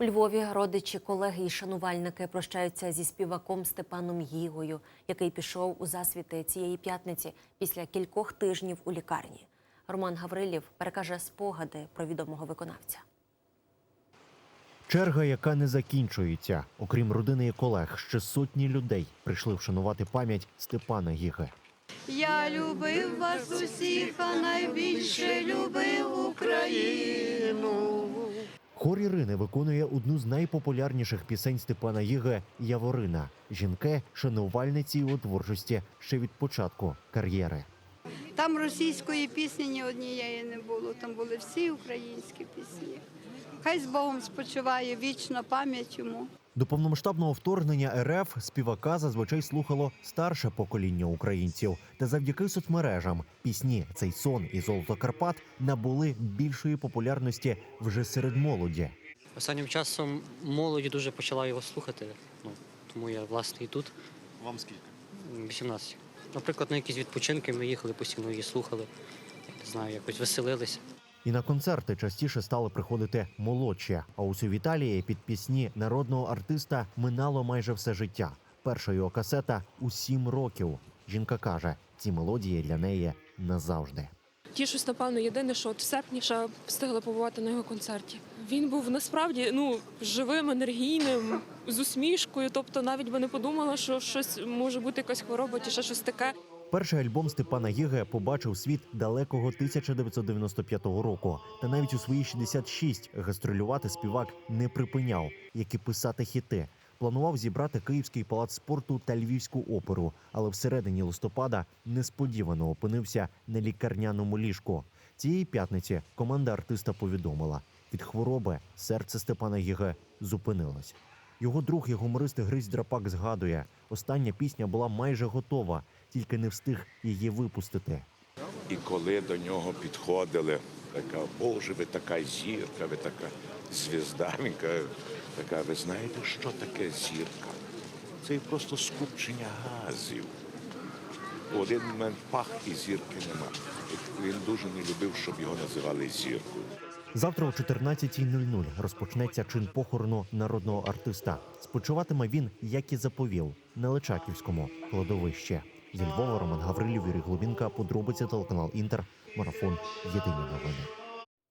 У Львові родичі, колеги і шанувальники прощаються зі співаком Степаном Гігою, який пішов у засвіти цієї п'ятниці після кількох тижнів у лікарні. Роман Гаврилів перекаже спогади про відомого виконавця. Черга, яка не закінчується. Окрім родини і колег, ще сотні людей прийшли вшанувати пам'ять Степана Гіги. Я любив вас усіх, а найбільше любив Україну. Хор Ірини виконує одну з найпопулярніших пісень Степана Гіги Яворина. Жінки шанувальниці його творчості ще від початку кар'єри. Там російської пісні ні однієї не було, там були всі українські пісні. Хай з Богом спочиває вічна пам'ять йому. До повномасштабного вторгнення РФ співака зазвичай слухало старше покоління українців. Та завдяки соцмережам пісні Цей сон і Золото Карпат набули більшої популярності вже серед молоді. Останнім часом молодь дуже почала його слухати. Ну, тому я власне і тут. Вам скільки? 18. Наприклад, на якісь відпочинки ми їхали, постійно її слухали. Не знаю, якось веселилися. І на концерти частіше стали приходити молодші. А ось у Віталії під пісні народного артиста минало майже все життя. Перша його касета у сім років. Жінка каже, ці мелодії для неї назавжди. Тішусь, напевно, єдине, що от в серпні ще встигли побувати на його концерті. Він був насправді ну живим, енергійним, з усмішкою. Тобто, навіть би не подумала, що щось може бути якась хвороба чи ще щось таке. Перший альбом Степана Гіге побачив світ далекого 1995 року. Та навіть у свої 66 гастролювати співак не припиняв, як і писати хіти. Планував зібрати Київський палац спорту та Львівську оперу, але всередині листопада несподівано опинився на лікарняному ліжку. Цієї п'ятниці команда артиста повідомила: від хвороби серце Степана Гіге зупинилось. Його друг і гуморист Грись Драпак згадує, остання пісня була майже готова, тільки не встиг її випустити. І коли до нього підходили, така, Боже, ви така зірка, ви така звізда. Він каже, така, ви знаєте, що таке зірка? Це просто скупчення газів. В один момент пах і зірки нема. Він дуже не любив, щоб його називали зіркою. Завтра о 14.00 розпочнеться чин похорону народного артиста. Спочиватиме він, як і заповів, на Личаківському кладовищі. Зі Львова Роман Гаврилів, Юрій Глубінка, подробиці телеканал Інтер, марафон Єдині новини.